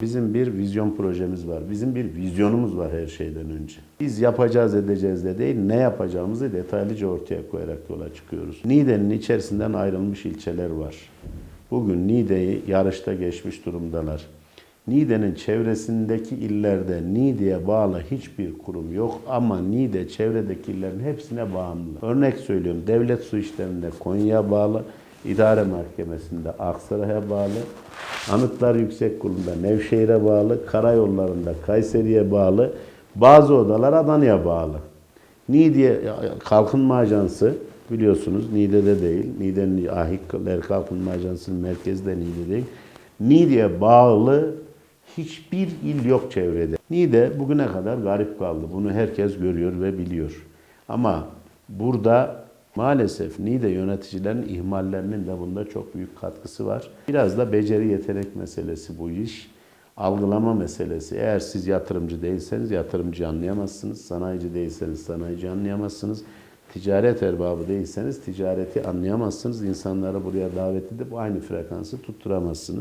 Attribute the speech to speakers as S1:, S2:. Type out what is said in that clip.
S1: Bizim bir vizyon projemiz var. Bizim bir vizyonumuz var her şeyden önce. Biz yapacağız edeceğiz de değil, ne yapacağımızı detaylıca ortaya koyarak yola çıkıyoruz. Niğde'nin içerisinden ayrılmış ilçeler var. Bugün Niğde'yi yarışta geçmiş durumdalar. Niğde'nin çevresindeki illerde Niğde'ye bağlı hiçbir kurum yok ama Niğde çevredeki illerin hepsine bağımlı. Örnek söylüyorum devlet su işlerinde Konya'ya bağlı, idare mahkemesinde Aksaray'a bağlı, Anıtlar Yüksek Kurulu'nda Nevşehir'e bağlı, karayollarında Kayseri'ye bağlı, bazı odalar Adana'ya bağlı. Niğde Kalkınma Ajansı biliyorsunuz Niğde'de değil. Niğde'nin Ahikler Kalkınma Ajansı'nın merkezi de Niğde değil. Niğde'ye bağlı hiçbir il yok çevrede. Niğde bugüne kadar garip kaldı. Bunu herkes görüyor ve biliyor. Ama burada maalesef Niğde yöneticilerin ihmallerinin de bunda çok büyük katkısı var. Biraz da beceri yetenek meselesi bu iş. Algılama meselesi. Eğer siz yatırımcı değilseniz yatırımcı anlayamazsınız. Sanayici değilseniz sanayici anlayamazsınız. Ticaret erbabı değilseniz ticareti anlayamazsınız. İnsanları buraya davet edip aynı frekansı tutturamazsınız.